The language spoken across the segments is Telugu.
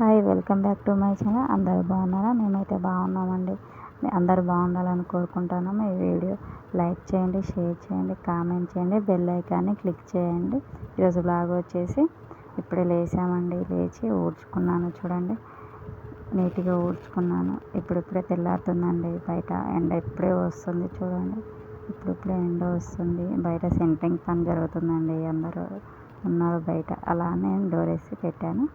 Hi welcome back to my channel. అందరు బాగున్నారా? మేమైతే బాగున్నామండి. అందరు బాగుండాలని కోరుకుంటున్నాము. ఈ వీడియో లైక్ చేయండి షేర్ చేయండి కామెంట్ చేయండి బెల్ ఐకాన్ని క్లిక్ చేయండి. ఈరోజు బ్లాగ్ వచ్చేసి ఇప్పుడే లేచామండి. లేచి ఊడ్చుకున్నాను చూడండి. నీట్గా ఊడ్చుకున్నాను. ఇప్పుడిప్పుడే తెల్లారుతుందండి. బయట ఎండ ఇప్పుడే వస్తుంది చూడండి. ఇప్పుడిప్పుడే ఎండ వస్తుంది. బయట సెంట్రింగ్ పని జరుగుతుందండి. అందరూ ఉన్నారు బయట. అలానే డోర్ వేసి పెట్టాను.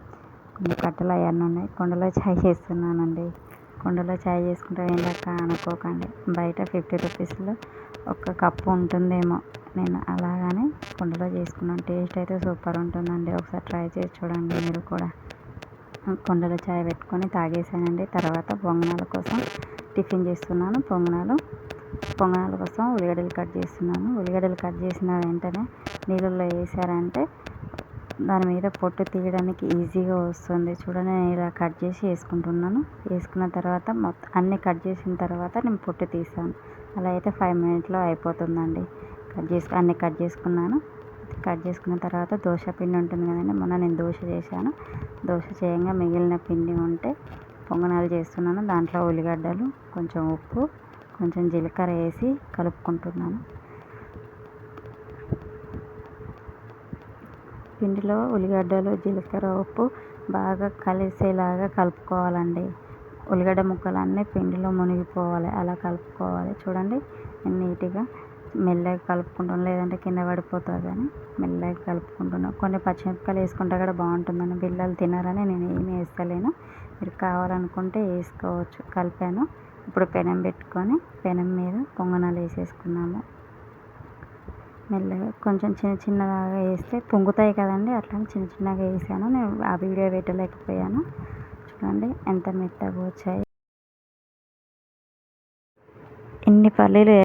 కొన్ని కట్టెలు అవన్నీ ఉన్నాయి. కుండలో చాయ్ చేస్తున్నానండి. కుండలో చాయ్ చేసుకుంటే ఏంటక్క అనుకోకండి. బయట ఫిఫ్టీ రూపీస్లో ఒక కప్పు ఉంటుందేమో. నేను అలాగని కుండలో చేసుకున్నాను. టేస్ట్ అయితే సూపర్ ఉంటుందండి. ఒకసారి ట్రై చేసి చూడండి మీరు కూడా. కుండలో చాయ్ పెట్టుకొని తాగేసానండి. తర్వాత పొంగనాల కోసం టిఫిన్ చేస్తున్నాను. పొంగనాలు పొంగనాల కోసం ఉల్లిగడ్డలు కట్ చేస్తున్నాను. ఉల్లిగడ్డలు కట్ చేసిన వెంటనే నీళ్ళల్లో వేసారంటే దాని మీద పొట్టు తీయడానికి ఈజీగా వస్తుంది. చూడండి నేను ఇలా కట్ చేసి వేసుకుంటున్నాను. వేసుకున్న తర్వాత మొత్తం అన్నీ కట్ చేసిన తర్వాత నేను పొట్టు తీసాను అలా అయితే ఫైవ్ మినిట్లో అయిపోతుందండి. కట్ చేసి అన్నీ కట్ చేసుకున్నాను. కట్ చేసుకున్న తర్వాత దోశ పిండి ఉంటుంది కదండి మొన్న నేను దోశ చేశాను. దోశ చేయంగా మిగిలిన పిండి ఉంటే పొంగనాలు చేస్తున్నాను. దాంట్లో ఉల్లిగడ్డలు కొంచెం ఉప్పు కొంచెం జీలకర్ర వేసి కలుపుకుంటున్నాను. పిండిలో ఉల్లిగడ్డలు జీలకర్ర ఉప్పు బాగా కలిసేలాగా కలుపుకోవాలండి. ఉల్లిగడ్డ ముక్కలు అన్నీ పిండిలో మునిగిపోవాలి. అలా కలుపుకోవాలి. చూడండి నీట్గా మెల్లగా కలుపుకుంటాం లేదంటే కింద పడిపోతుంది అని మెల్లగా కలుపుకుంటున్నాం. కొన్ని పచ్చిమిరపకాయలు వేసుకుంటే కూడా బాగుంటుందని పిల్లలు తినారని నేను ఏమి వేస్తలేను. మీరు కావాలనుకుంటే వేసుకోవచ్చు. కలిపాను. ఇప్పుడు పెనం పెట్టుకొని పెనం మీద పొంగనాలు వేసేసుకున్నాము. మెల్లగా కొంచెం చిన్న చిన్నగా వేస్తే పొంగుతాయి కదండి అట్లా చిన్న చిన్నగా వేసాను. నేను ఆ వీడియో పెట్టలేకపోయాను. చూడండి ఎంత మెత్తగా వచ్చాయి. ఇన్ని పల్లీలు